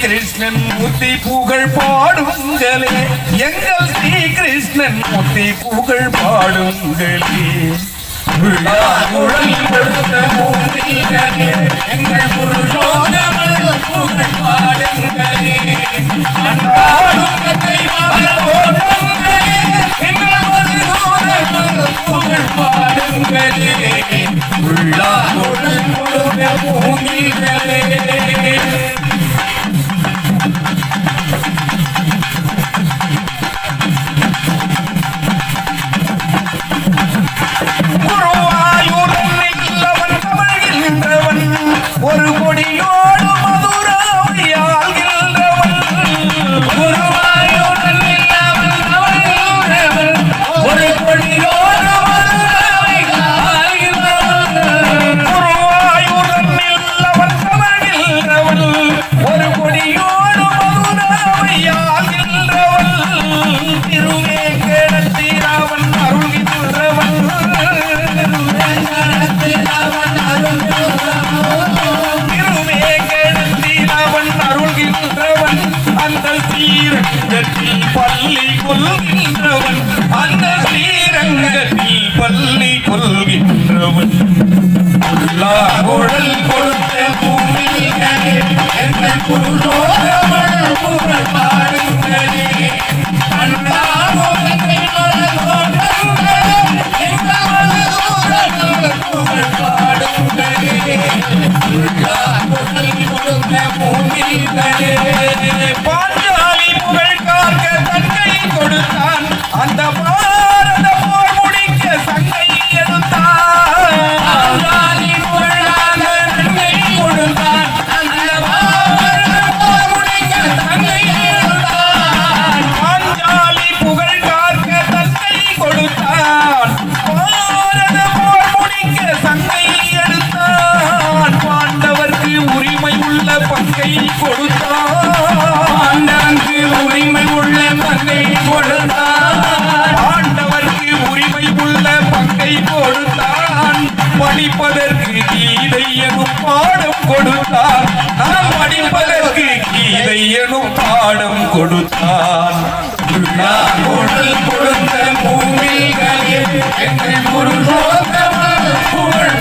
கிருஷ்ணன் முத்தி புகழ் பாடுங்களே எங்கள் ஸ்ரீ கிருஷ்ணன் முத்தி புகழ் பாடுங்களே விழா விழாக்குழல் கொடுத்த மூர்த்திகளே, எங்கள் புருஷோத்தமன் வீரங்கத்தில் பள்ளி கொள்கின்றவன் அந்த வீரங்கத்தில் பள்ளி கொள்கின்றவன் குழல் கொடுத்த பூமிகளே என்ன புருஷோத்தமன் புகழ் பாடுங்களே. குழல் கொடுத்த பூமிகளே பங்கை கொடுத்தான் பாண்டவர்க்கு உரிமை உள்ள பங்கை கொடுத்தான் பாண்டவர்க்கு உரிமை உள்ள பங்கை கொடுத்தான் படிப்பதற்கு கீதை எனும் பாடம் கொடுத்தான். நான் படிப்பதற்கு கீதை எனும் பாடம் கொடுத்தான். நான் உடல் கொடுத்த எங்கள் புகழ்